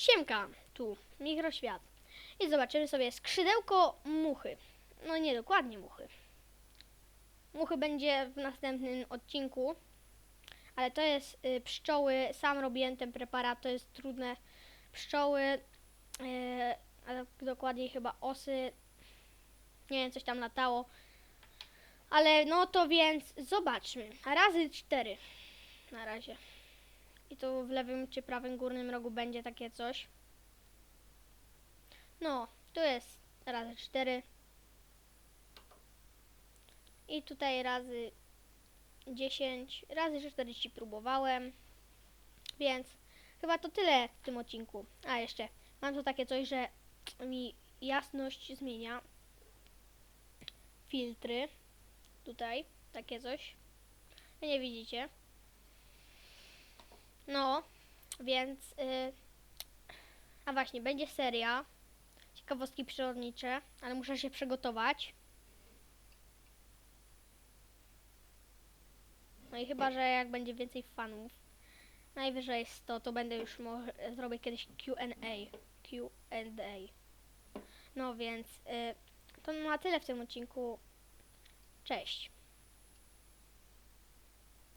Siemka, tu Mikroświat. I zobaczymy sobie skrzydełko muchy. No nie dokładnie muchy. Muchy będzie w następnym odcinku. Ale to jest y, pszczoły. Sam robiłem ten preparat, to jest trudne. Pszczoły, y, ale dokładniej chyba osy. Nie wiem, coś tam latało. Ale no to więc zobaczmy. Razy cztery. Na razie. I to w lewym czy prawym górnym rogu będzie takie coś. No, tu jest razy 4. I tutaj razy 10, razy 40 próbowałem. Więc chyba to tyle w tym odcinku. A jeszcze, mam tu takie coś, że mi jasność zmienia. Filtry. Tutaj, takie coś. Nie widzicie. No, więc. y, a właśnie, będzie seria. Ciekawostki przyrodnicze, ale muszę się przygotować. No i chyba, że jak będzie więcej fanów, najwyżej 100, to będę już zrobię kiedyś Q&A. Q&A. No więc y, to na tyle w tym odcinku. Cześć.